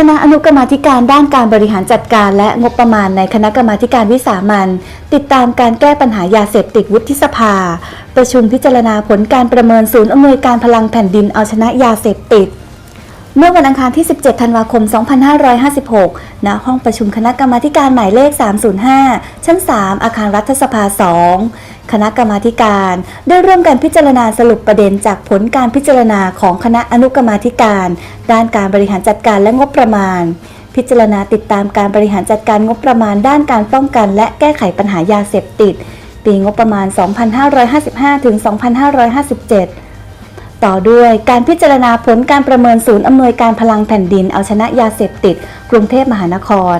คณะอนุกรรมาธิการด้านการบริหารจัดการและงบประมาณในคณะกรรมาการวิสามันติดตามการแก้ปัญหายาเสพติดวุฒิสภา ประชุมพิจารณาผลการประเมินศูนย์อำนวยการพลังแผ่นดินเอาชนะยาเสพติด เมื่อวันอังคารที่ 17 ธันวาคม 2556 ณ ห้องประชุมคณะกรรมาการหมายเลข 305 ชั้น 3 อาคารรัฐสภา 2 คณะกรรมาการ ได้ร่วมกันพิจารณาสรุปประเด็นจากผลการพิจารณาของคณะอนุกรรมาธิการ ด้านการบริหารจัดการและงบประมาณ พิจารณาติดตามการบริหารจัดการงบประมาณ ด้านการป้องกัน และแก้ไขปัญหายาเสพติด ปีงบประมาณ 2555ถึง2557ต่อด้วยการพิจารณาผลการประเมินศูนย์อำนวยการพลังแผ่นดินเอาชนะยาเสพติด กรุงเทพมหานคร